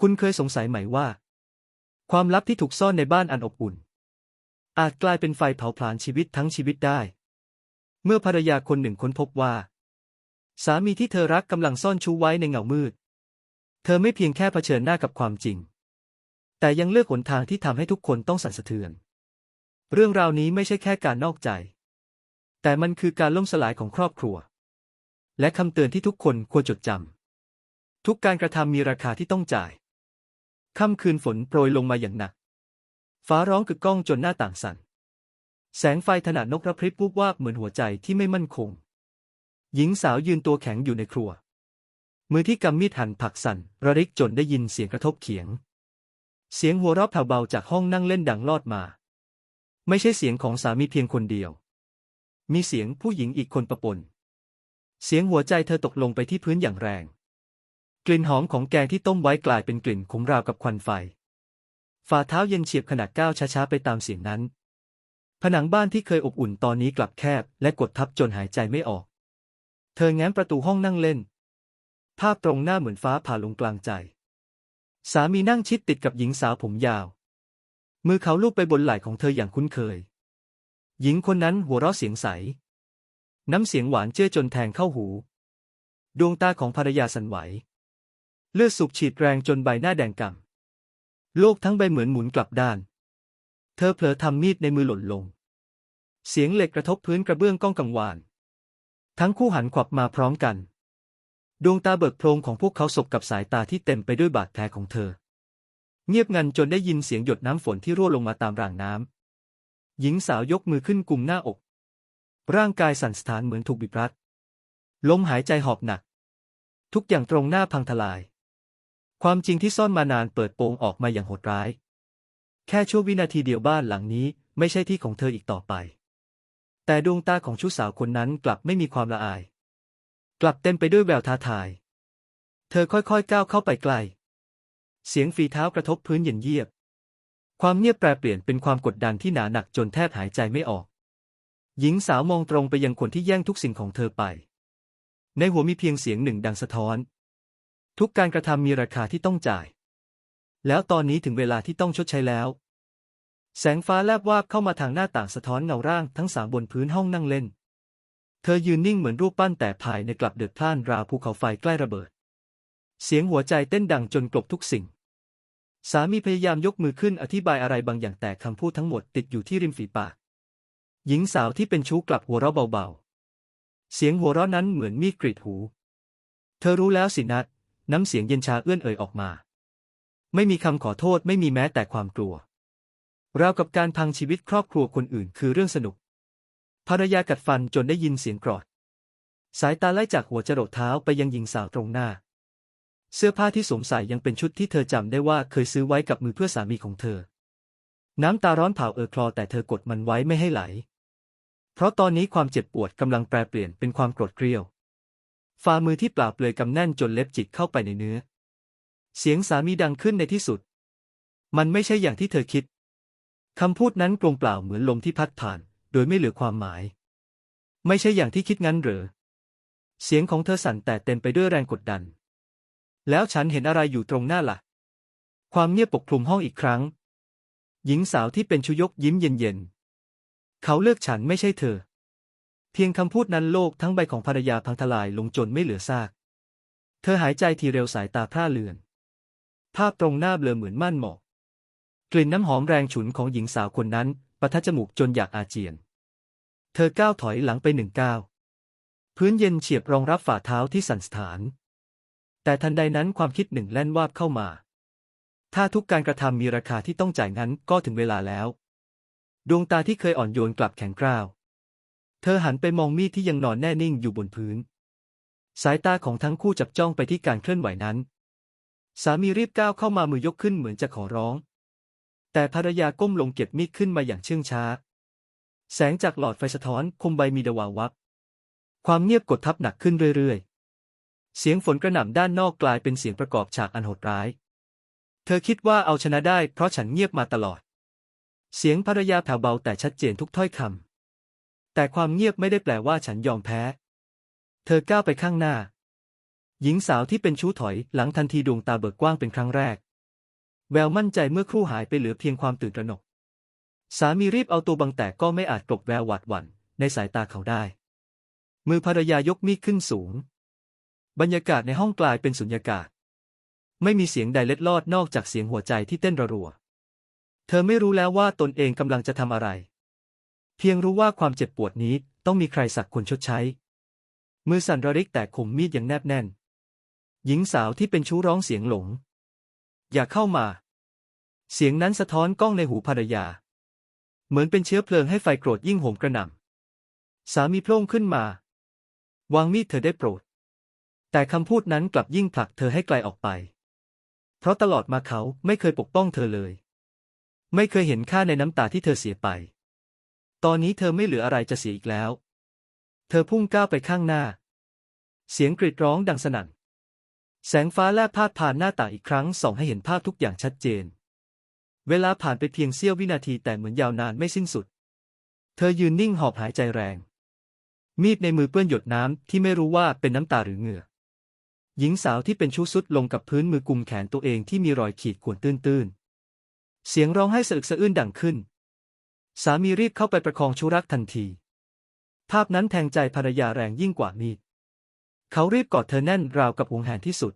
คุณเคยสงสัยไหมว่า ความลับที่ถูกซ่อนในบ้านอันอบอุ่น อาจกลายเป็นไฟเผาผลาญชีวิตทั้งชีวิตได้ เมื่อภรรยาคนหนึ่งค้นพบว่า สามีที่เธอรักกำลังซ่อนชู้ไว้ในเงามืด เธอไม่เพียงแค่เผชิญหน้ากับความจริง แต่ยังเลือกหนทางที่ทำให้ทุกคนต้องสั่นสะเทือน เรื่องราวนี้ไม่ใช่แค่การนอกใจ แต่มันคือการล่มสลายของครอบครัว และคำเตือนที่ทุกคนควรจดจำทุกการกระทำมีราคาที่ต้องจ่าย ค่ำคืนฝนโปรยลงมาอย่างหนัก ฟ้าร้องกึกก้องจนหน้าต่างสั่น แสงไฟถนัดนกระพริบวูบวาบเหมือนหัวใจที่ไม่มั่นคง หญิงสาวยืนตัวแข็งอยู่ในครัว มือที่กำมีดหั่นผักสั่น ระริกจนได้ยินเสียงกระทบเขียง เสียงหัวเราะแผ่วเบาจากห้องนั่งเล่นดังลอดมา ไม่ใช่เสียงของสามีเพียงคนเดียว มีเสียงผู้หญิงอีกคนประปน เสียงหัวใจเธอตกลงไปที่พื้นอย่างแรง กลิ่นหอมของแกงที่ต้มไว้กลายเป็นกลิ่นขมราวกับควันไฟ ฝ่าเท้าเย็นเฉียบขณะก้าวช้าๆไปตามเสียงนั้น ผนังบ้านที่เคยอบอุ่นตอนนี้กลับแคบและกดทับจนหายใจไม่ออก เธอแง้มประตูห้องนั่งเล่น ภาพตรงหน้าเหมือนฟ้าผ่าลงกลางใจ สามีนั่งชิดติดกับหญิงสาวผมยาว มือเขาลูบไปบนไหล่ของเธออย่างคุ้นเคย หญิงคนนั้นหัวเราะเสียงใส น้ำเสียงหวานเจ้อจนแทงเข้าหู ดวงตาของภรรยาสั่นไหว เลือดสูบฉีดแรงจนใบหน้าแดงก่ำโลกทั้งใบเหมือนหมุนกลับด้าน เธอเผลอทำมีดในมือหล่นลง เสียงเหล็กกระทบพื้นกระเบื้องก้องกังวาน ทั้งคู่หันขวับมาพร้อมกัน ดวงตาเบิกโพรงของพวกเขาสบกับสายตาที่เต็มไปด้วยบาดแผลของเธอ เงียบงันจนได้ยินเสียงหยดน้ำฝนที่ร่วงลงมาตามรางน้ำหญิงสาวยกมือขึ้นกุมหน้าอก ร่างกายสั่นสะท้านเหมือนถูกบีบรัดลมหายใจหอบหนัก ทุกอย่างตรงหน้าพังทลาย ความจริงที่ซ่อนมานานเปิดโปงออกมาอย่างโหดร้าย แค่ชั่ววินาทีเดียวบ้านหลังนี้ไม่ใช่ที่ของเธออีกต่อไป แต่ดวงตาของชู้สาวคนนั้นกลับไม่มีความละอาย กลับเต็มไปด้วยแววท้าทาย เธอค่อยๆก้าวเข้าไปใกล้เสียงฝีเท้ากระทบพื้นเย็นเยียบ ความเงียบแปรเปลี่ยนเป็นความกดดันที่หนาหนักจนแทบหายใจไม่ออก หญิงสาวมองตรงไปยังคนที่แย่งทุกสิ่งของเธอไป ในหัวมีเพียงเสียงหนึ่งดังสะท้อน ทุกการกระทำมีราคาที่ต้องจ่าย แล้วตอนนี้ถึงเวลาที่ต้องชดใช้แล้ว แสงฟ้าแลบวาบเข้ามาทางหน้าต่างสะท้อนเงาร่างทั้งสามบนพื้นห้องนั่งเล่น เธอยืนนิ่งเหมือนรูปปั้นแต่ภายในกลับเดือดพล่านราวภูเขาไฟใกล้ระเบิด เสียงหัวใจเต้นดังจนกลบทุกสิ่ง สามีพยายามยกมือขึ้นอธิบายอะไรบางอย่างแต่คำพูดทั้งหมดติดอยู่ที่ริมฝีปาก หญิงสาวที่เป็นชู้กลับหัวเราะเบาๆ เสียงหัวเราะนั้นเหมือนมีดกรีดหู เธอรู้แล้วสินัด น้ำเสียงเย็นชาเอื้อนเอ่ยออกมา ไม่มีคำขอโทษไม่มีแม้แต่ความกลัวราวกับการพังชีวิตครอบครัวคนอื่นคือเรื่องสนุก ภรรยากัดฟันจนได้ยินเสียงกรอด สายตาไล่จากหัวจรดเท้าไปยังหญิงสาวตรงหน้า เสื้อผ้าที่สวมใส่ยังเป็นชุดที่เธอจำได้ว่าเคยซื้อไว้กับมือเพื่อสามีของเธอ น้ำตาร้อนเผาเออคลอแต่เธอกดมันไว้ไม่ให้ไหล เพราะตอนนี้ความเจ็บปวดกำลังแปรเปลี่ยนเป็นความโกรธเกรี้ยว ฝ่ามือที่เปล่าเปลือยกำแน่นจนเล็บจิกเข้าไปในเนื้อ เสียงสามีดังขึ้นในที่สุด มันไม่ใช่อย่างที่เธอคิด คำพูดนั้นกลงเปล่าเหมือนลมที่พัดผ่าน โดยไม่เหลือความหมาย ไม่ใช่อย่างที่คิดงั้นหรือ เสียงของเธอสั่นแต่เต็มไปด้วยแรงกดดัน แล้วฉันเห็นอะไรอยู่ตรงหน้าละ่ะ ความเงียบปกคลุมห้องอีกครั้ง หญิงสาวที่เป็นชุยกยิ้มเย็นๆ เขาเลือกฉันไม่ใช่เธอ เพียงคำพูดนั้นโลกทั้งใบของภรรยาพังทลายลงจนไม่เหลือซาก เธอหายใจทีเร็วสายตาพร่าเลือน ภาพตรงหน้าเบลอเหมือนม่านหมอก กลิ่นน้ำหอมแรงฉุนของหญิงสาวคนนั้นปะทะจมูกจนอยากอาเจียน เธอก้าวถอยหลังไปหนึ่งก้าว พื้นเย็นเฉียบรองรับฝ่าเท้าที่สั่นสะท้าน แต่ทันใดนั้นความคิดหนึ่งแล่นวาบเข้ามา ถ้าทุกการกระทำมีราคาที่ต้องจ่ายงั้นก็ถึงเวลาแล้ว ดวงตาที่เคยอ่อนโยนกลับแข็งกร้าว เธอหันไปมองมีดที่ยังนอนแน่นิ่งอยู่บนพื้น สายตาของทั้งคู่จับจ้องไปที่การเคลื่อนไหวนั้น สามีรีบก้าวเข้ามามือยกขึ้นเหมือนจะขอร้อง แต่ภรรยาก้มลงเก็บมีดขึ้นมาอย่างเชื่องช้า แสงจากหลอดไฟสะท้อนคมใบมีดวาววับ ความเงียบกดทับหนักขึ้นเรื่อยๆ เสียงฝนกระหน่ำด้านนอกกลายเป็นเสียงประกอบฉากอันโหดร้าย เธอคิดว่าเอาชนะได้เพราะฉันเงียบมาตลอด เสียงภรรยาแผ่วเบาแต่ชัดเจนทุกถ้อยคำ แต่ความเงียบไม่ได้แปลว่าฉันยอมแพ้ เธอก้าวไปข้างหน้า หญิงสาวที่เป็นชู้ถอยหลังทันทีดวงตาเบิกกว้างเป็นครั้งแรก แววมั่นใจเมื่อครู่หายไปเหลือเพียงความตื่นตระหนก สามีรีบเอาตัวบังแต่ก็ไม่อาจกลบแววหวาดหวั่นในสายตาเขาได้ มือภรรยายกมีดขึ้นสูง บรรยากาศในห้องกลายเป็นสุญญากาศ ไม่มีเสียงใดเล็ดลอดนอกจากเสียงหัวใจที่เต้นระรัว เธอไม่รู้แล้วว่าตนเองกำลังจะทำอะไร เพียงรู้ว่าความเจ็บปวดนี้ต้องมีใครสักคนชดใช้ มือสั่นระริกแต่ข่มมีดอย่างแนบแน่น หญิงสาวที่เป็นชู้ร้องเสียงหลง อย่าเข้ามา เสียงนั้นสะท้อนกล้องในหูภรรยา เหมือนเป็นเชื้อเพลิงให้ไฟโกรธยิ่งโหมกระหน่ำ สามีโพล่งขึ้นมา วางมีดเธอได้โปรด แต่คำพูดนั้นกลับยิ่งผลักเธอให้ไกลออกไป เพราะตลอดมาเขาไม่เคยปกป้องเธอเลย ไม่เคยเห็นค่าในน้ำตาที่เธอเสียไป ตอนนี้เธอไม่เหลืออะไรจะเสียอีกแล้ว เธอพุ่งก้าวไปข้างหน้า เสียงกรีดร้องดังสนั่น แสงฟ้าแลบพาดผ่านหน้าต่างอีกครั้งส่องให้เห็นภาพทุกอย่างชัดเจน เวลาผ่านไปเพียงเสี้ยววินาทีแต่เหมือนยาวนานไม่สิ้นสุด เธอยืนนิ่งหอบหายใจแรง มีดในมือเปื้อนหยดน้ำที่ไม่รู้ว่าเป็นน้ำตาหรือเหงื่อ หญิงสาวที่เป็นชู้สุดลงกับพื้นมือกุมแขนตัวเองที่มีรอยขีดข่วนตื้นๆ เสียงร้องไห้สะอึกสะอื้นดังขึ้น สามีรีบเข้าไปประคองชูรักทันที ภาพนั้นแทงใจภรรยาแรงยิ่งกว่ามีด เขารีบกอดเธอแน่นราวกับหวงแหนที่สุด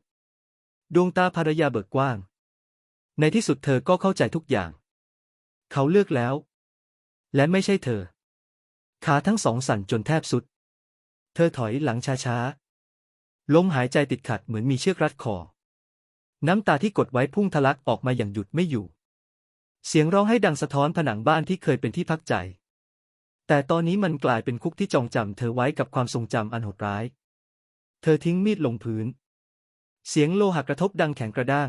ดวงตาภรรยาเบิกกว้าง ในที่สุดเธอก็เข้าใจทุกอย่าง เขาเลือกแล้ว และไม่ใช่เธอ ขาทั้งสองสั่นจนแทบสุด เธอถอยหลังช้าๆลมหายใจติดขัดเหมือนมีเชือกรัดคอ น้ำตาที่กดไว้พุ่งทะลักออกมาอย่างหยุดไม่อยู่ เสียงร้องให้ดังสะท้อนผนังบ้านที่เคยเป็นที่พักใจ แต่ตอนนี้มันกลายเป็นคุกที่จองจำเธอไว้กับความทรงจำอันโหดร้าย เธอทิ้งมีดลงพื้น เสียงโลหะกระทบดังแข็งกระด้าง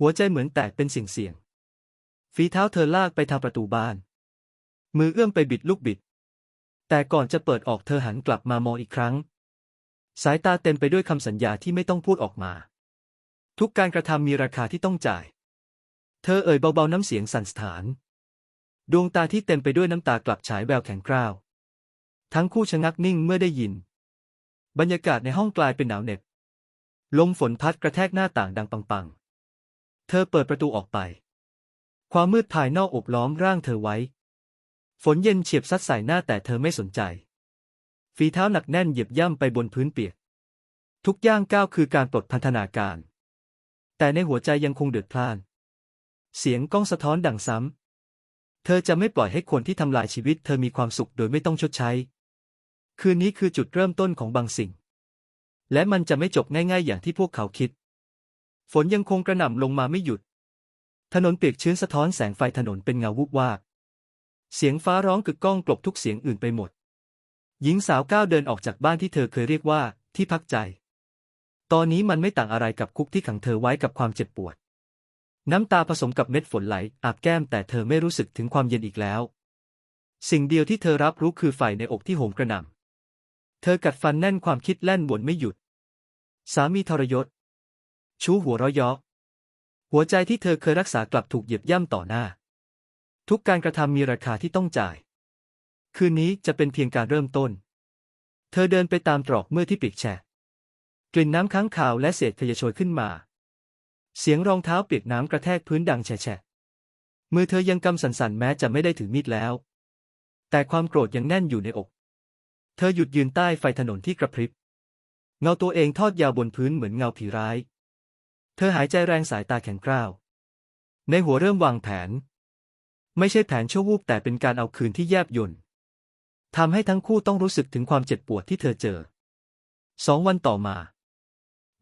หัวใจเหมือนแตกเป็นเสียงเสียง ฝีเท้าเธอลากไปทางประตูบ้าน มือเอื้อมไปบิดลูกบิด แต่ก่อนจะเปิดออกเธอหันกลับมามองอีกครั้ง สายตาเต็มไปด้วยคำสัญญาที่ไม่ต้องพูดออกมา ทุกการกระทำมีราคาที่ต้องจ่าย เธอเอ่ยเบาๆน้ำเสียงสั่นสถาน ดวงตาที่เต็มไปด้วยน้ำตากลับฉายแววแข็งกร้าว ทั้งคู่ชะงักนิ่งเมื่อได้ยิน บรรยากาศในห้องกลายเป็นหนาวเหน็บ ลมฝนพัดกระแทกหน้าต่างดังปังๆ เธอเปิดประตูออกไป ความมืดภายนอกอบล้อมร่างเธอไว้ ฝนเย็นเฉียบซัดใส่หน้าแต่เธอไม่สนใจ ฝีเท้าหนักแน่นเหยียบย่ำไปบนพื้นเปียก ทุกย่างก้าวคือการปลดพันธนาการ แต่ในหัวใจยังคงเดือดพล่าน เสียงก้องสะท้อนดังซ้ำ เธอจะไม่ปล่อยให้คนที่ทำลายชีวิตเธอมีความสุขโดยไม่ต้องชดใช้ คืนนี้คือจุดเริ่มต้นของบางสิ่ง และมันจะไม่จบง่ายๆอย่างที่พวกเขาคิด ฝนยังคงกระหน่ำลงมาไม่หยุด ถนนเปียกชื้นสะท้อนแสงไฟถนนเป็นเงาวุบวาบเสียงฟ้าร้องกึกก้องกลบทุกเสียงอื่นไปหมด หญิงสาวก้าวเดินออกจากบ้านที่เธอเคยเรียกว่าที่พักใจ ตอนนี้มันไม่ต่างอะไรกับคุกที่ขังเธอไว้กับความเจ็บปวด น้ำตาผสมกับเม็ดฝนไหลอาบแก้มแต่เธอไม่รู้สึกถึงความเย็นอีกแล้ว สิ่งเดียวที่เธอรับรู้คือไฟในอกที่โหมกระหน่ำ เธอกัดฟันแน่นความคิดแล่นวนไม่หยุด สามีทรยศ ชู้หัวราะเยาะหัวใจที่เธอเคยรักษากลับถูกเหยียบย่ำต่อหน้า ทุกการกระทำมีราคาที่ต้องจ่าย คืนนี้จะเป็นเพียงการเริ่มต้น เธอเดินไปตามตรอกเมื่อที่ปีกแฉะกลิ่นน้ำค้างคาวและเศษขยะโชยขึ้นมา เสียงรองเท้าเปียกน้ำกระแทกพื้นดังแฉะมือเธอยังกำสั่นๆแม้จะไม่ได้ถือมีดแล้ว แต่ความโกรธยังแน่นอยู่ในอก เธอหยุดยืนใต้ไฟถนนที่กระพริบ เงาตัวเองทอดยาวบนพื้นเหมือนเงาผีร้าย เธอหายใจแรงสายตาแข็งกร้าว ในหัวเริ่มวางแผน ไม่ใช่แผนชั่ววูบแต่เป็นการเอาคืนที่แยบยนต์ทำให้ทั้งคู่ต้องรู้สึกถึงความเจ็บปวดที่เธอเจอ สองวันต่อมา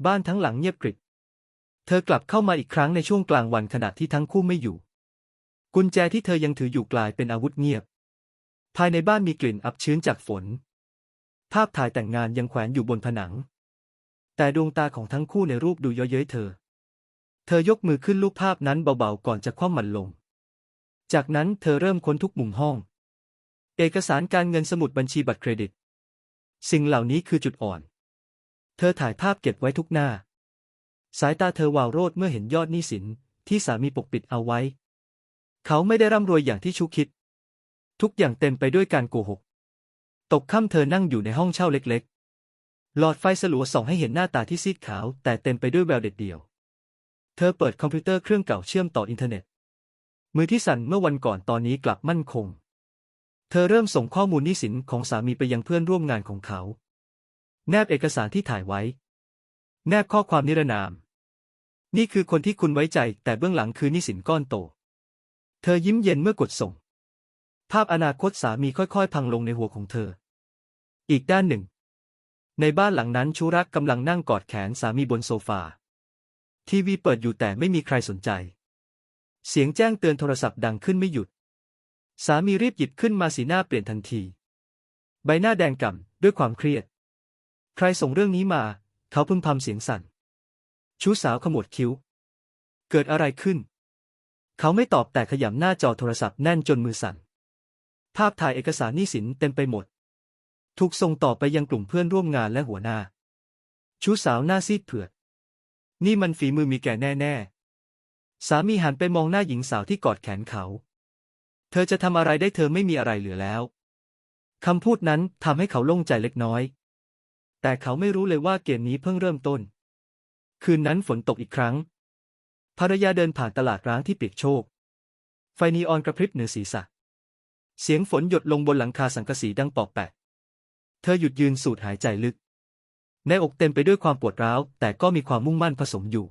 บ้านทั้งหลังเงียบกริบ เธอกลับเข้ามาอีกครั้งในช่วงกลางวันขณะที่ทั้งคู่ไม่อยู่ กุญแจที่เธอยังถืออยู่กลายเป็นอาวุธเงียบ ภายในบ้านมีกลิ่นอับชื้นจากฝน ภาพถ่ายแต่งงานยังแขวนอยู่บนผนัง แต่ดวงตาของทั้งคู่ในรูปดูเย้ยเย้ยเธอ เธอยกมือขึ้นลูบภาพนั้นเบาๆก่อนจะคว่ำมันลง จากนั้นเธอเริ่มค้นทุกมุมห้อง เอกสารการเงินสมุดบัญชีบัตรเครดิต สิ่งเหล่านี้คือจุดอ่อน เธอถ่ายภาพเก็บไว้ทุกหน้า สายตาเธอวาวโรดเมื่อเห็นยอดหนี้สินที่สามีปกปิดเอาไว้ เขาไม่ได้ร่ำรวยอย่างที่ชูคิด ทุกอย่างเต็มไปด้วยการโกหก ตกค่ำเธอนั่งอยู่ในห้องเช่าเล็กๆ หลอดไฟสลัวส่องให้เห็นหน้าตาที่ซีดขาว แต่เต็มไปด้วยแววเด็ดเดี่ยว เธอเปิดคอมพิวเตอร์เครื่องเก่าเชื่อมต่ออินเทอร์เน็ต มือที่สั่นเมื่อวันก่อนตอนนี้กลับมั่นคง เธอเริ่มส่งข้อมูลหนี้สินของสามีไปยังเพื่อนร่วมงานของเขา แนบเอกสารที่ถ่ายไว้ แนบข้อความนิรนาม นี่คือคนที่คุณไว้ใจ แต่เบื้องหลังคือนี้สินก้อนโต เธอยิ้มเย็นเมื่อกดส่ง ภาพอนาคตสามีค่อยๆ พังลงในหัวของเธอ อีกด้านหนึ่ง ในบ้านหลังนั้นชูรักกำลังนั่งกอดแขนสามีบนโซฟา ทีวีเปิดอยู่แต่ไม่มีใครสนใจ เสียงแจ้งเตือนโทรศัพท์ดังขึ้นไม่หยุด สามีรีบหยิบขึ้นมาสีหน้าเปลี่ยนทันที ใบหน้าแดงก่ำด้วยความเครียด ใครส่งเรื่องนี้มา เขาพึมพำเสียงสั่น ชูสาวขมวดคิ้ว เกิดอะไรขึ้น เขาไม่ตอบแต่ขยำหน้าจอโทรศัพท์แน่นจนมือสั่น ภาพถ่ายเอกสารหนี้สินเต็มไปหมด ถูกส่งต่อไปยังกลุ่มเพื่อนร่วมงานและหัวหน้า ชูสาวหน้าซีดเผือด นี่มันฝีมือมีแก่แน่ๆ สามีหันไปมองหน้าหญิงสาวที่กอดแขนเขา เธอจะทำอะไรได้เธอไม่มีอะไรเหลือแล้วคำพูดนั้นทำให้เขาโล่งใจเล็กน้อย แต่เขาไม่รู้เลยว่าเกมนี้เพิ่งเริ่มต้น คืนนั้นฝนตกอีกครั้ง ภรรยาเดินผ่านตลาดร้างที่เปียกโชกไฟนีออนกระพริบเหนือศีรษะ เสียงฝนหยดลงบนหลังคาสังกะสีดังปอกแปะ เธอหยุดยืนสูดหายใจลึก ในอกเต็มไปด้วยความปวดร้าว แต่ก็มีความมุ่งมั่นผสมอยู่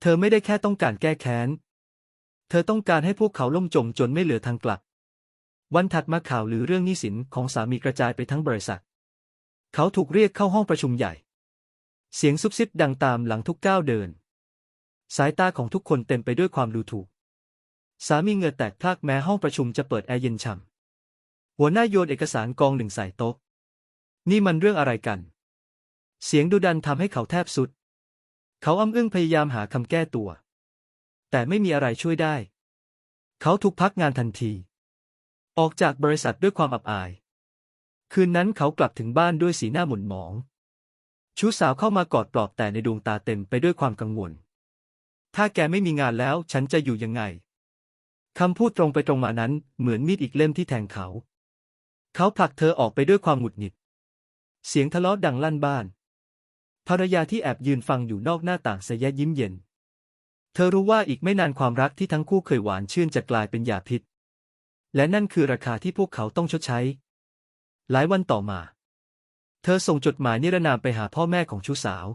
เธอไม่ได้แค่ต้องการแก้แค้น เธอต้องการให้พวกเขาล่มจมจนไม่เหลือทางกลับ วันถัดมาข่าวหรือเรื่องหนี้สินของสามีกระจายไปทั้งบริษัท เขาถูกเรียกเข้าห้องประชุมใหญ่ เสียงซุบซิบดังตามหลังทุกก้าวเดิน สายตาของทุกคนเต็มไปด้วยความดูถูก สามีเหงื่อแตกพลากแม้ห้องประชุมจะเปิดแอร์เย็นฉ่ำหัวหน้าโยนเอกสารกองหนึ่งใส่โต๊ะ นี่มันเรื่องอะไรกัน เสียงดุดันทำให้เขาแทบสุด เขาอ้ำอึ้งพยายามหาคำแก้ตัว แต่ไม่มีอะไรช่วยได้ เขาถูกพักงานทันที ออกจากบริษัทด้วยความอับอาย คืนนั้นเขากลับถึงบ้านด้วยสีหน้าหม่นหมอง ชูสาวเข้ามากอดปลอบแต่ในดวงตาเต็มไปด้วยความกังวล ถ้าแกไม่มีงานแล้วฉันจะอยู่ยังไง คำพูดตรงไปตรงมานั้นเหมือนมีดอีกเล่มที่แทงเขา เขาผลักเธอออกไปด้วยความหงุดหงิด เสียงทะเลาะดังลั่นบ้าน ภรรยาที่แอบยืนฟังอยู่นอกหน้าต่างเสยยิ้มเย็น เธอรู้ว่าอีกไม่นานความรักที่ทั้งคู่เคยหวานชื่นจะกลายเป็นยาพิษ และนั่นคือราคาที่พวกเขาต้องชดใช้ หลายวันต่อมา เธอส่งจดหมายนิรนามไปหาพ่อแม่ของชู้สาว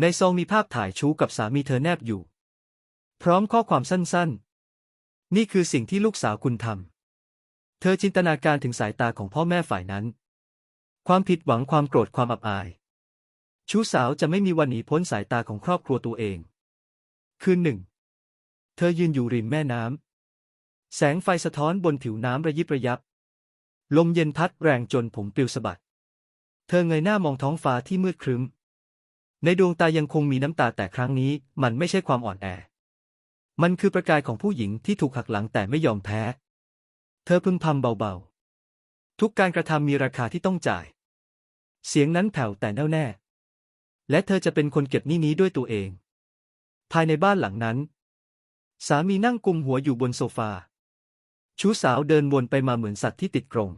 ในซองมีภาพถ่ายชู้กับสามีเธอแนบอยู่ พร้อมข้อความสั้นๆ นี่คือสิ่งที่ลูกสาวคุณทำ เธอจินตนาการถึงสายตาของพ่อแม่ฝ่ายนั้น ความผิดหวังความโกรธความอับอาย ชู้สาวจะไม่มีวันหนีพ้นสายตาของครอบครัวตัวเอง คืนหนึ่ง เธอยืนอยู่ริมแม่น้ำแสงไฟสะท้อนบนผิวน้ำระยิบระยับ ลมเย็นพัดแรงจนผมปลิวสะบัด เธอเงยหน้ามองท้องฟ้าที่มืดครึ้ม ในดวงตายังคงมีน้ำตาแต่ครั้งนี้มันไม่ใช่ความอ่อนแอ มันคือประกายของผู้หญิงที่ถูกหักหลังแต่ไม่ยอมแพ้ เธอพึมพำเบาๆ ทุกการกระทำมีราคาที่ต้องจ่าย เสียงนั้นแผ่วแต่แน่วแน่ และเธอจะเป็นคนเก็บหนี้นี้ด้วยตัวเอง ภายในบ้านหลังนั้น สามีนั่งกุมหัวอยู่บนโซฟา ชู้สาวเดินวนไปมาเหมือนสัตว์ที่ติดกรง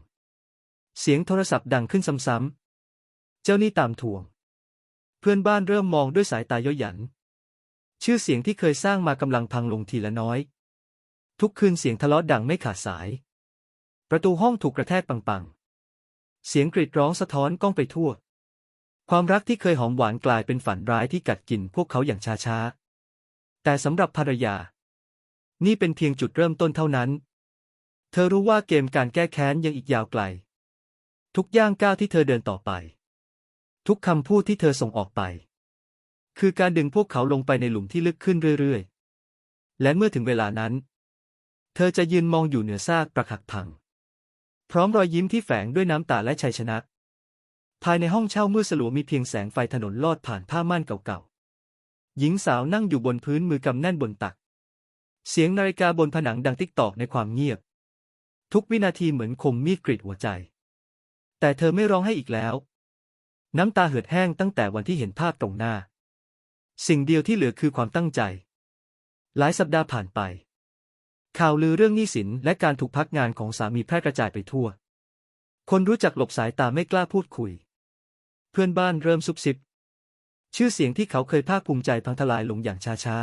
เสียงโทรศัพท์ดังขึ้นซ้ำๆ เจ้าหนี้ตามทวง เพื่อนบ้านเริ่มมองด้วยสายตาย่อหยัน ชื่อเสียงที่เคยสร้างมากำลังพังลงทีละน้อย ทุกคืนเสียงทะเลาะดังไม่ขาดสาย ประตูห้องถูกกระแทกปังๆ เสียงกรีดร้องสะท้อนก้องไปทั่ว ความรักที่เคยหอมหวานกลายเป็นฝันร้ายที่กัดกินพวกเขาอย่างช้าๆ แต่สำหรับภรรยา นี่เป็นเพียงจุดเริ่มต้นเท่านั้น เธอรู้ว่าเกมการแก้แค้นยังอีกยาวไกล ทุกย่างก้าวที่เธอเดินต่อไป ทุกคำพูดที่เธอส่งออกไป คือการดึงพวกเขาลงไปในหลุมที่ลึกขึ้นเรื่อยๆ และเมื่อถึงเวลานั้น เธอจะยืนมองอยู่เหนือซากปรักหักพัง พร้อมรอยยิ้มที่แฝงด้วยน้ำตาและชัยชนะภายในห้องเช่ามืดสลัวมีเพียงแสงไฟถนนลอดผ่านผ้าม่านเก่าๆ หญิงสาวนั่งอยู่บนพื้นมือกำแน่นบนตัก เสียงนาฬิกาบนผนังดังติ๊กตอกในความเงียบ ทุกวินาทีเหมือนคมมีดกรีดหัวใจ แต่เธอไม่ร้องให้อีกแล้ว น้ำตาเหือดแห้งตั้งแต่วันที่เห็นภาพตรงหน้า สิ่งเดียวที่เหลือคือความตั้งใจ หลายสัปดาห์ผ่านไป ข่าวลือเรื่องหนี้สินและการถูกพักงานของสามีแพร่กระจายไปทั่ว คนรู้จักหลบสายตาไม่กล้าพูดคุย เพื่อนบ้านเริ่มซุบซิบ ชื่อเสียงที่เขาเคยภาคภูมิใจพังทลายลงอย่างช้า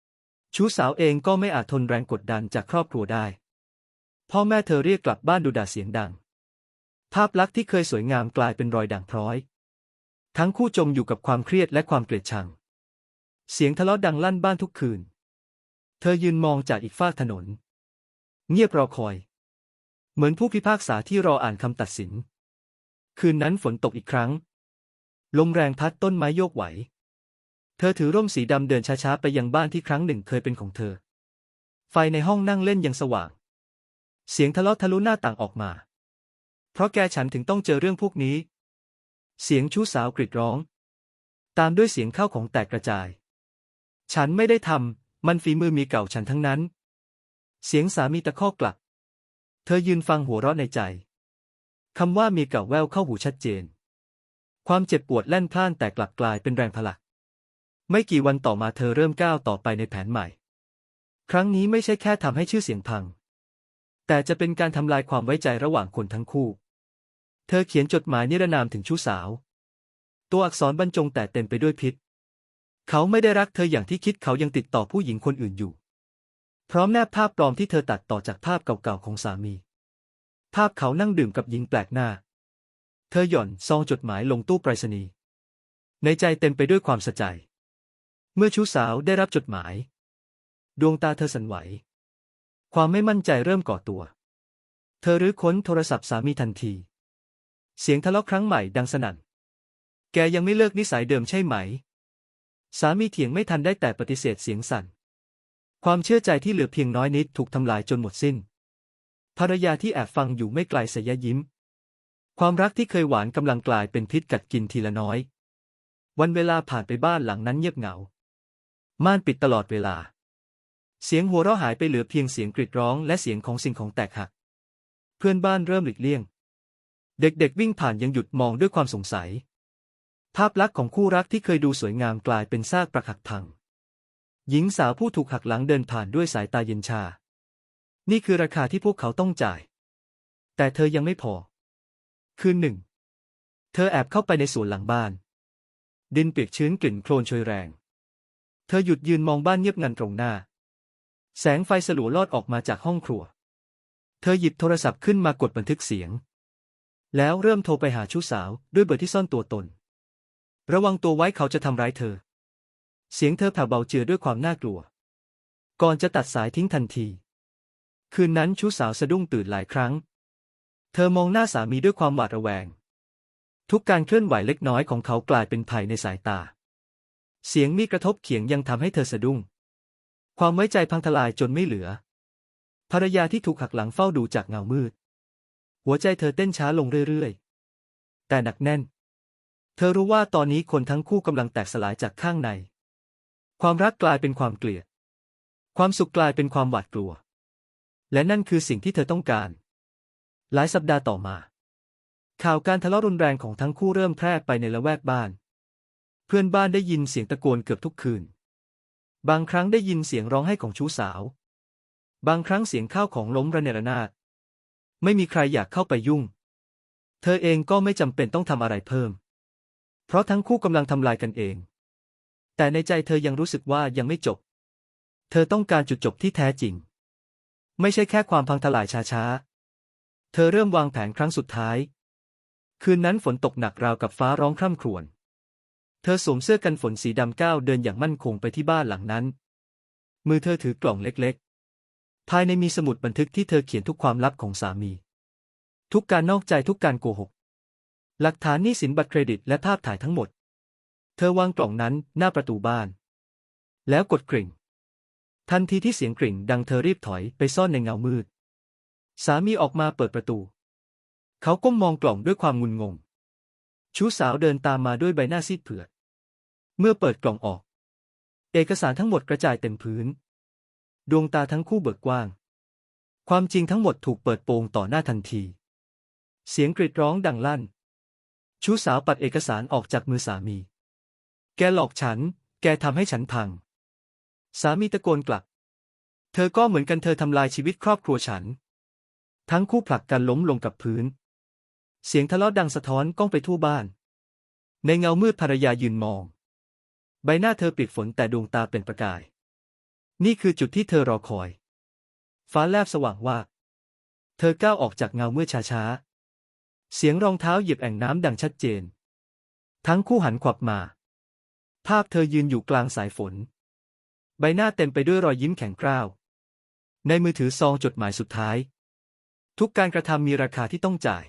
ๆชู้สาวเองก็ไม่อาจทนแรงกดดันจากครอบครัวได้ พ่อแม่เธอเรียกกลับบ้านดูด่าเสียงดัง ภาพลักษณ์ที่เคยสวยงามกลายเป็นรอยด่างพร้อย ทั้งคู่จมอยู่กับความเครียดและความเกลียดชัง เสียงทะเลาะดังลั่นบ้านทุกคืน เธอยืนมองจากอีกฟากถนน เงียบรอคอย เหมือนผู้พิพากษาที่รออ่านคำตัดสิน คืนนั้นฝนตกอีกครั้ง ลมแรงพัดต้นไม้โยกไหว เธอถือร่มสีดำเดินช้าๆไปยังบ้านที่ครั้งหนึ่งเคยเป็นของเธอ ไฟในห้องนั่งเล่นยังสว่าง เสียงทะเลาะทะลุหน้าต่างออกมา เพราะแกฉันถึงต้องเจอเรื่องพวกนี้ เสียงชู้สาวกรีดร้อง ตามด้วยเสียงข้าวของแตกกระจาย ฉันไม่ได้ทำ มันฝีมือมีเก่าฉันทั้งนั้น เสียงสามีตะคอกกลับ เธอยืนฟังหัวเราะในใจ คำว่ามีเก่าแววเข้าหูชัดเจน ความเจ็บปวดแล่นพล่านแต่กลับกลายเป็นแรงผลัก ไม่กี่วันต่อมาเธอเริ่มก้าวต่อไปในแผนใหม่ ครั้งนี้ไม่ใช่แค่ทำให้ชื่อเสียงพัง แต่จะเป็นการทำลายความไว้ใจระหว่างคนทั้งคู่ เธอเขียนจดหมายนิรนามถึงชู้สาว ตัวอักษรบรรจงแต่เต็มไปด้วยพิษ เขาไม่ได้รักเธออย่างที่คิดเขายังติดต่อผู้หญิงคนอื่นอยู่ พร้อมแนบภาพปลอมที่เธอตัดต่อจากภาพเก่าๆของสามี ภาพเขานั่งดื่มกับหญิงแปลกหน้า เธอหย่อนซองจดหมายลงตู้ไปรษณีย์ ในใจเต็มไปด้วยความสะใจ เมื่อชู้สาวได้รับจดหมาย ดวงตาเธอสั่นไหว ความไม่มั่นใจเริ่มก่อตัว เธอรื้อค้นโทรศัพท์สามีทันที เสียงทะเลาะครั้งใหม่ดังสนั่น แกยังไม่เลิกนิสัยเดิมใช่ไหม สามีเถียงไม่ทันได้แต่ปฏิเสธเสียงสั่น ความเชื่อใจที่เหลือเพียงน้อยนิดถูกทำลายจนหมดสิ้น ภรรยาที่แอบฟังอยู่ไม่ไกลเสยยิ้ม ความรักที่เคยหวานกำลังกลายเป็นพิษกัดกินทีละน้อย วันเวลาผ่านไปบ้านหลังนั้นเงียบเหงา ม่านปิดตลอดเวลา เสียงหัวเราะหายไปเหลือเพียงเสียงกรีดร้องและเสียงของสิ่งของแตกหัก เพื่อนบ้านเริ่มหลีกเลี่ยง เด็กๆวิ่งผ่านยังหยุดมองด้วยความสงสัย ภาพลักษณ์ของคู่รักที่เคยดูสวยงามกลายเป็นซากปรักหักพัง หญิงสาวผู้ถูกหักหลังเดินผ่านด้วยสายตาเย็นชา นี่คือราคาที่พวกเขาต้องจ่าย แต่เธอยังไม่พอ คืนหนึ่ง เธอแอบเข้าไปในสวนหลังบ้าน ดินเปียกชื้นกลิ่นโคลนโชยแรง เธอหยุดยืนมองบ้านเงียบงันตรงหน้า แสงไฟสลัวลอดออกมาจากห้องครัว เธอหยิบโทรศัพท์ขึ้นมากดบันทึกเสียง แล้วเริ่มโทรไปหาชู้สาวด้วยเบอร์ที่ซ่อนตัวตน ระวังตัวไว้เขาจะทำร้ายเธอ เสียงเธอแผ่วเบาเจือด้วยความน่ากลัว ก่อนจะตัดสายทิ้งทันที คืนนั้นชู้สาวสะดุ้งตื่นหลายครั้ง เธอมองหน้าสามีด้วยความหวาดระแวง ทุกการเคลื่อนไหวเล็กน้อยของเขากลายเป็นภัยในสายตา เสียงมีกระทบเขียงยังทำให้เธอสะดุ้ง ความไว้ใจพังทลายจนไม่เหลือ ภรรยาที่ถูกหักหลังเฝ้าดูจากเงามืด หัวใจเธอเต้นช้าลงเรื่อยๆ แต่หนักแน่น เธอรู้ว่าตอนนี้คนทั้งคู่กำลังแตกสลายจากข้างใน ความรักกลายเป็นความเกลียด ความสุขกลายเป็นความหวาดกลัว และนั่นคือสิ่งที่เธอต้องการ หลายสัปดาห์ต่อมา ข่าวการทะเลาะรุนแรงของทั้งคู่เริ่มแพร่ไปในละแวกบ้าน เพื่อนบ้านได้ยินเสียงตะโกนเกือบทุกคืน บางครั้งได้ยินเสียงร้องไห้ของชู้สาว บางครั้งเสียงข้าวของล้มระเนระนาด ไม่มีใครอยากเข้าไปยุ่ง เธอเองก็ไม่จำเป็นต้องทำอะไรเพิ่ม เพราะทั้งคู่กำลังทำลายกันเอง แต่ในใจเธอยังรู้สึกว่ายังไม่จบ เธอต้องการจุดจบที่แท้จริง ไม่ใช่แค่ความพังทลายช้าๆ เธอเริ่มวางแผนครั้งสุดท้าย คืนนั้นฝนตกหนักราวกับฟ้าร้องคร่ำครวญ เธอสวมเสื้อกันฝนสีดำก้าวเดินอย่างมั่นคงไปที่บ้านหลังนั้น มือเธอถือกล่องเล็กๆ ภายในมีสมุดบันทึกที่เธอเขียนทุกความลับของสามี ทุกการนอกใจทุกการโกหก หลักฐานหนี้สินบัตรเครดิตและภาพถ่ายทั้งหมด เธอวางกล่องนั้นหน้าประตูบ้าน แล้วกดกริ่ง ทันทีที่เสียงกริ่งดังเธอรีบถอยไปซ่อนในเงามืด สามีออกมาเปิดประตู เขาก้มมองกล่องด้วยความงุนงง ชู้สาวเดินตามมาด้วยใบหน้าซีดเผือด เมื่อเปิดกล่องออก เอกสารทั้งหมดกระจายเต็มพื้น ดวงตาทั้งคู่เบิกกว้าง ความจริงทั้งหมดถูกเปิดโปงต่อหน้าทันที เสียงกรีดร้องดังลั่น ชู้สาวปัดเอกสารออกจากมือสามี แกหลอกฉัน แกทำให้ฉันพัง สามีตะโกนกลับ เธอก็เหมือนกันเธอทำลายชีวิตครอบครัวฉัน ทั้งคู่ผลักกันล้มลงกับพื้น เสียงทะเลาะดังสะท้อนก้องไปทั่วบ้าน ในเงามืดภรรยายืนมอง ใบหน้าเธอเปียกฝนแต่ดวงตาเป็นประกาย นี่คือจุดที่เธอรอคอย ฟ้าแลบสว่างว่า เธอก้าวออกจากเงาเมื่อช้าๆ เสียงรองเท้าเหยียบแอ่งน้ำดังชัดเจน ทั้งคู่หันขวับมา ภาพเธอยืนอยู่กลางสายฝน ใบหน้าเต็มไปด้วยรอยยิ้มแข็งกร้าว ในมือถือซองจดหมายสุดท้าย ทุกการกระทำมีราคาที่ต้องจ่าย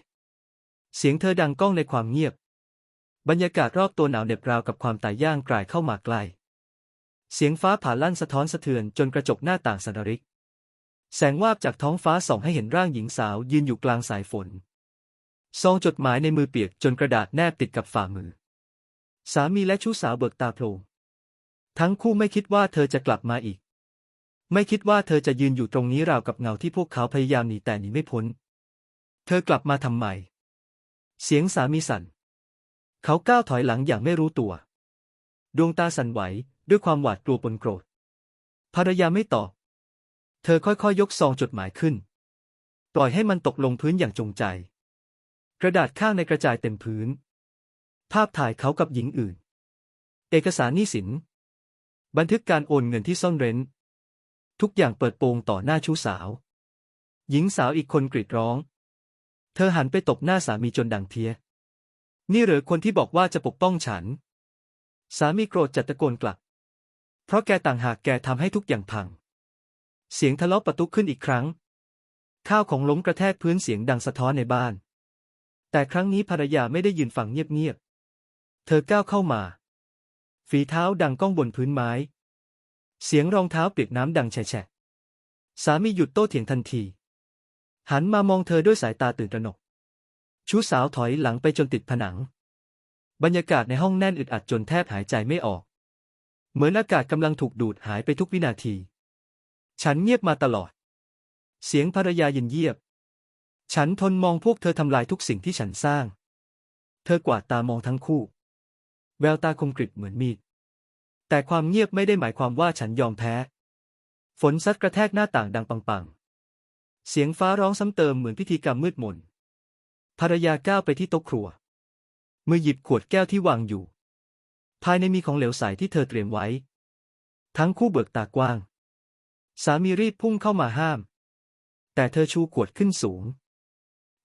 เสียงเธอดังก้องในความเงียบ บรรยากาศรอบตัวหนาวเหน็บราวกับความตายย่างกลายเข้ามาใกล้ เสียงฟ้าผ่าลั่นสะท้อนสะเทือนจนกระจกหน้าต่างสันริก แสงวาบจากท้องฟ้าส่องให้เห็นร่างหญิงสาวยืนอยู่กลางสายฝน ซองจดหมายในมือเปียกจนกระดาษแนบติดกับฝ่ามือ สามีและชู้สาวเบิกตาโพลงทั้งคู่ไม่คิดว่าเธอจะกลับมาอีก ไม่คิดว่าเธอจะยืนอยู่ตรงนี้ราวกับเงาที่พวกเขาพยายามหนีแต่หนีไม่พ้น เธอกลับมาทำไม เสียงสามีสั่น เขาก้าวถอยหลังอย่างไม่รู้ตัว ดวงตาสั่นไหวด้วยความหวาดกลัวปนโกรธ ภรรยาไม่ตอบ เธอค่อยๆยยกซองจดหมายขึ้น ปล่อยให้มันตกลงพื้นอย่างจงใจ กระดาษข้างในกระจายเต็มพื้น ภาพถ่ายเขากับหญิงอื่น เอกสารหนี้สิน บันทึกการโอนเงินที่ซ่อนเร้น ทุกอย่างเปิดโปงต่อหน้าชู้สาว หญิงสาวอีกคนกรีดร้อง เธอหันไปตบหน้าสามีจนดังเพี้ย นี่เหรอคนที่บอกว่าจะปกป้องฉัน สามีโกรธจัดตะโกนกลับ เพราะแกต่างหากแกทำให้ทุกอย่างพัง เสียงทะเลาะประตุขึ้นอีกครั้ง ข้าวของล้มกระแทกพื้นเสียงดังสะท้อนในบ้าน แต่ครั้งนี้ภรรยาไม่ได้ยืนฟังเงียบๆ เธอก้าวเข้ามา ฝีเท้าดังก้องบนพื้นไม้ เสียงรองเท้าเปียกน้ำดังแฉะสามีหยุดโต้เถียงทันที หันมามองเธอด้วยสายตาตื่นตระหนก ชู้สาวถอยหลังไปจนติดผนัง บรรยากาศในห้องแน่นอึดอัดจนแทบหายใจไม่ออก เหมือนอากาศกำลังถูกดูดหายไปทุกวินาที ฉันเงียบมาตลอด เสียงภรรยาเย็นเยียบ ฉันทนมองพวกเธอทำลายทุกสิ่งที่ฉันสร้าง เธอกวาดตามองทั้งคู่ แววตาคมกริบเหมือนมีด แต่ความเงียบไม่ได้หมายความว่าฉันยอมแพ้ ฝนซัดกระแทกหน้าต่างดังปังๆ เสียงฟ้าร้องซ้ำเติมเหมือนพิธีกรรมมืดมน ภรรยาก้าวไปที่โต๊ะครัว มือหยิบขวดแก้วที่วางอยู่ ภายในมีของเหลวใสที่เธอเตรียมไว้ ทั้งคู่เบิกตากว้าง สามีรีบพุ่งเข้ามาห้าม แต่เธอชูขวดขึ้นสูง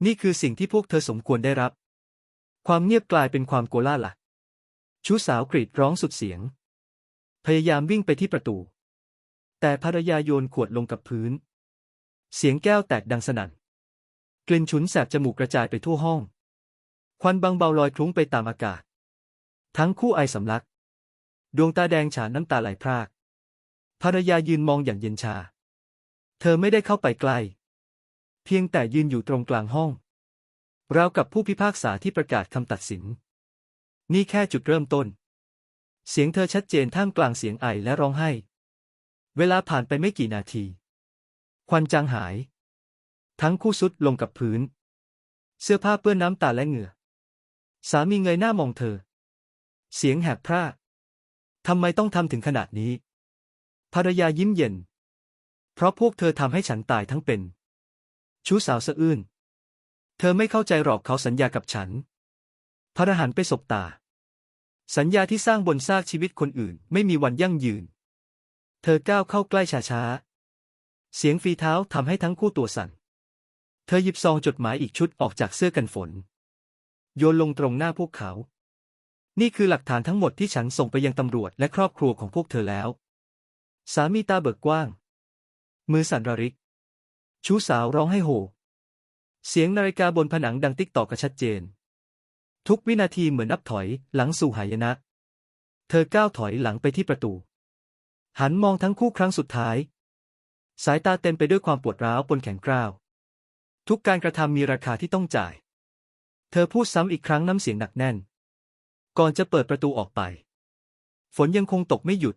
นี่คือสิ่งที่พวกเธอสมควรได้รับ ความเงียบกลายเป็นความโกลาหละชู้สาวกรีดร้องสุดเสียง พยายามวิ่งไปที่ประตู แต่ภรรยาโยนขวดลงกับพื้น เสียงแก้วแตกดังสนั่น กลิ่นฉุนแสบจมูกกระจายไปทั่วห้อง ควันบางเบาลอยคลุ้งไปตามอากาศ ทั้งคู่ไอสำลัก ดวงตาแดงฉานน้ำตาไหลพราก ภรรยายืนมองอย่างเย็นชา เธอไม่ได้เข้าไปใกล เพียงแต่ยืนอยู่ตรงกลางห้อง ราวกับผู้พิพากษาที่ประกาศคำตัดสิน นี่แค่จุดเริ่มต้น เสียงเธอชัดเจนท่ามกลางเสียงไอและร้องไห้ เวลาผ่านไปไม่กี่นาที ควันจางหาย ทั้งคู่สุดลงกับพื้น เสื้อผ้าเปื้อนน้ำตาและเหงื่อ สามีเงยหน้ามองเธอ เสียงแหบพร่าทำไมต้องทำถึงขนาดนี้ ภรรยายิ้มเย็น เพราะพวกเธอทำให้ฉันตายทั้งเป็น ชู้สาวสะอื้น เธอไม่เข้าใจหรอกเขาสัญญากับฉัน พระหันไปสบตา สัญญาที่สร้างบนซากชีวิตคนอื่น ไม่มีวันยั่งยืน เธอก้าวเข้าใกล้ช้าๆ เสียงฝีเท้าทำให้ทั้งคู่ตัวสั่น ธอหยิบซองจดหมายอีกชุดออกจากเสื้อกันฝน โยนลงตรงหน้าพวกเขา นี่คือหลักฐานทั้งหมดที่ฉันส่งไปยังตำรวจและครอบครัวของพวกเธอแล้ว สามีตาเบิกกว้าง มือสั่นระริก ชู้สาวร้องให้โห เสียงนาฬิกาบนผนังดังติ๊กต่อกระชัดเจน ทุกวินาทีเหมือนนับถอยหลังสู่หายนะ เธอก้าวถอยหลังไปที่ประตู หันมองทั้งคู่ครั้งสุดท้าย สายตาเต็มไปด้วยความปวดร้าวปนแข็งกร้าว ทุกการกระทำมีราคาที่ต้องจ่าย เธอพูดซ้ำอีกครั้งน้ำเสียงหนักแน่น ก่อนจะเปิดประตูออกไป ฝนยังคงตกไม่หยุด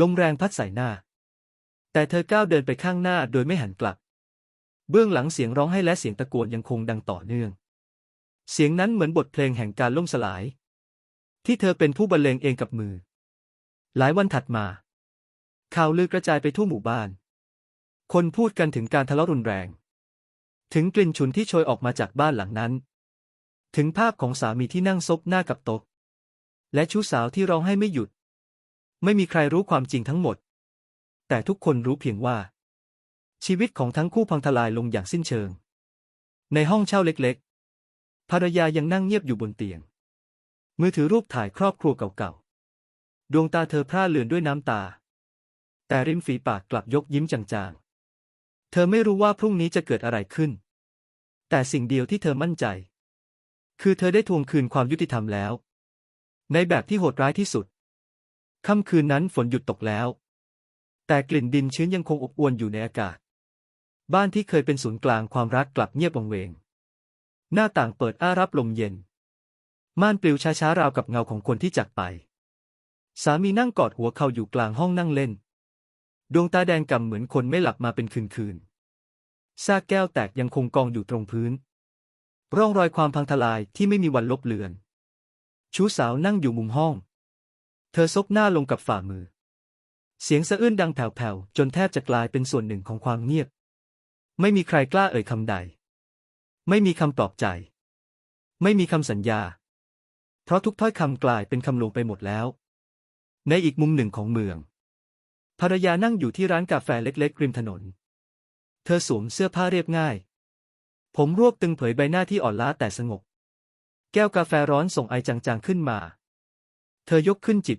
ลมแรงพัดใส่หน้า แต่เธอก้าวเดินไปข้างหน้าโดยไม่หันกลับ เบื้องหลังเสียงร้องไห้และเสียงตะโกนยังคงดังต่อเนื่อง เสียงนั้นเหมือนบทเพลงแห่งการล่มสลาย ที่เธอเป็นผู้บรรเลงเองกับมือ หลายวันถัดมา ข่าวลือกระจายไปทั่วหมู่บ้าน คนพูดกันถึงการทะเลาะรุนแรง ถึงกลิ่นฉุนที่โชยออกมาจากบ้านหลังนั้น ถึงภาพของสามีที่นั่งซบหน้ากับโต๊ะและชู้สาวที่ร้องไห้ไม่หยุด ไม่มีใครรู้ความจริงทั้งหมด แต่ทุกคนรู้เพียงว่า ชีวิตของทั้งคู่พังทลายลงอย่างสิ้นเชิง ในห้องเช่าเล็กๆ ภรรยายังนั่งเงียบอยู่บนเตียง มือถือรูปถ่ายครอบครัวเก่าๆ ดวงตาเธอพร่าเลือนด้วยน้ำตา แต่ริมฝีปากกลับยกยิ้มจางๆ เธอไม่รู้ว่าพรุ่งนี้จะเกิดอะไรขึ้น แต่สิ่งเดียวที่เธอมั่นใจ คือเธอได้ทวงคืนความยุติธรรมแล้ว ในแบบที่โหดร้ายที่สุด ค่ำคืนนั้นฝนหยุดตกแล้ว แต่กลิ่นดินชื้นยังคงอบอวลอยู่ในอากาศ บ้านที่เคยเป็นศูนย์กลางความรักกลับเงียบวังเวง หน้าต่างเปิดอ้ารับลมเย็น ม่านปลิวช้าๆราวกับเงาของคนที่จากไป สามีนั่งกอดหัวเข่าอยู่กลางห้องนั่งเล่น ดวงตาแดงกำเหมือนคนไม่หลับมาเป็นคืนๆ ซากแก้วแตกยังคงกองอยู่ตรงพื้น ร่องรอยความพังทลายที่ไม่มีวันลบเลือน ชูสาวนั่งอยู่มุมห้อง เธอซบหน้าลงกับฝ่ามือ เสียงสะอื้นดังแผ่วๆ จนแทบจะกลายเป็นส่วนหนึ่งของความเงียบ ไม่มีใครกล้าเอ่ยคำใด ไม่มีคำปลอบใจ ไม่มีคำสัญญา เพราะทุกถ้อยคำกลายเป็นคำลวงไปหมดแล้ว ในอีกมุมหนึ่งของเมือง ภรรยานั่งอยู่ที่ร้านกาแฟเล็กๆริมถนน เธอสวมเสื้อผ้าเรียบง่าย ผมรวบตึงเผยใบหน้าที่อ่อนล้าแต่สงบ แก้วกาแฟร้อนส่งไอจางๆขึ้นมา เธอยกขึ้นจิบ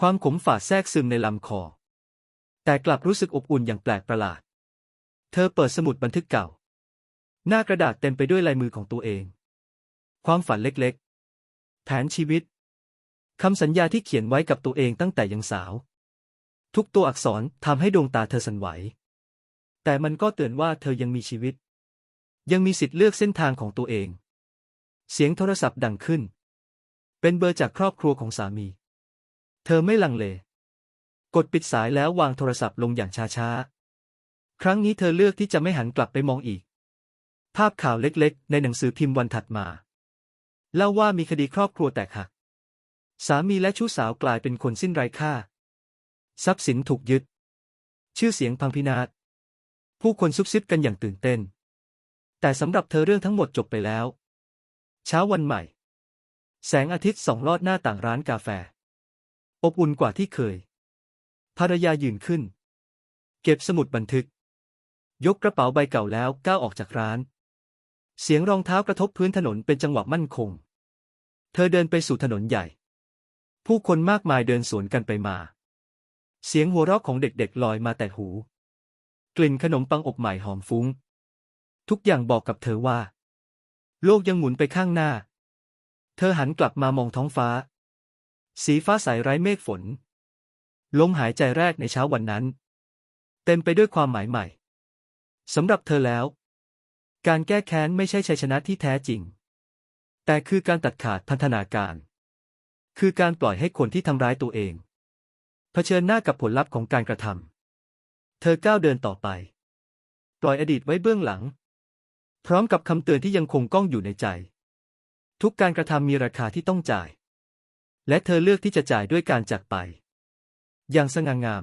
ความขมฝาดแทรกซึมในลำคอ แต่กลับรู้สึกอบอุ่นอย่างแปลกประหลาด เธอเปิดสมุดบันทึกเก่า หน้ากระดาษเต็มไปด้วยลายมือของตัวเอง ความฝันเล็กๆ แผนชีวิตคำสัญญาที่เขียนไว้กับตัวเองตั้งแต่ยังสาว ทุกตัวอักษรทำให้ดวงตาเธอสั่นไหว แต่มันก็เตือนว่าเธอยังมีชีวิต ยังมีสิทธิ์เลือกเส้นทางของตัวเอง เสียงโทรศัพท์ดังขึ้น เป็นเบอร์จากครอบครัวของสามี เธอไม่ลังเล กดปิดสายแล้ววางโทรศัพท์ลงอย่างช้าๆ ครั้งนี้เธอเลือกที่จะไม่หันกลับไปมองอีก ภาพข่าวเล็กๆ ในหนังสือพิมพ์วันถัดมา เล่าว่ามีคดีครอบครัวแตกหัก สามีและชู้สาวกลายเป็นคนสิ้นไร้ค่า ทรัพย์สินถูกยึด ชื่อเสียงพังพินาศ ผู้คนซุบซิบกันอย่างตื่นเต้น แต่สำหรับเธอเรื่องทั้งหมดจบไปแล้ว เช้าวันใหม่ แสงอาทิตย์ส่องลอดหน้าต่างร้านกาแฟ อบอุ่นกว่าที่เคย ภรรยายืนขึ้น เก็บสมุดบันทึก ยกกระเป๋าใบเก่าแล้วก้าวออกจากร้าน เสียงรองเท้ากระทบพื้นถนนเป็นจังหวะมั่นคง เธอเดินไปสู่ถนนใหญ่ ผู้คนมากมายเดินสวนกันไปมา เสียงหัวเราะของเด็กๆลอยมาแต่หู กลิ่นขนมปังอบใหม่หอมฟุ้ง ทุกอย่างบอกกับเธอว่า โลกยังหมุนไปข้างหน้า เธอหันกลับมามองท้องฟ้า สีฟ้าใสไร้เมฆฝน ลมหายใจแรกในเช้าวันนั้น เต็มไปด้วยความหมายใหม่สำหรับเธอแล้ว การแก้แค้นไม่ใช่ชัยชนะที่แท้จริง แต่คือการตัดขาดพันธนาการ คือการปล่อยให้คนที่ทำร้ายตัวเอง ผชิญหน้ากับผลลัพธ์ของการกระทำ เธอก้าวเดินต่อไป ปล่อยอดีตไว้เบื้องหลัง พร้อมกับคำเตือนที่ยังคงก้องอยู่ในใจ ทุกการกระทำมีราคาที่ต้องจ่าย และเธอเลือกที่จะจ่ายด้วยการจากไป อย่างสง่างาม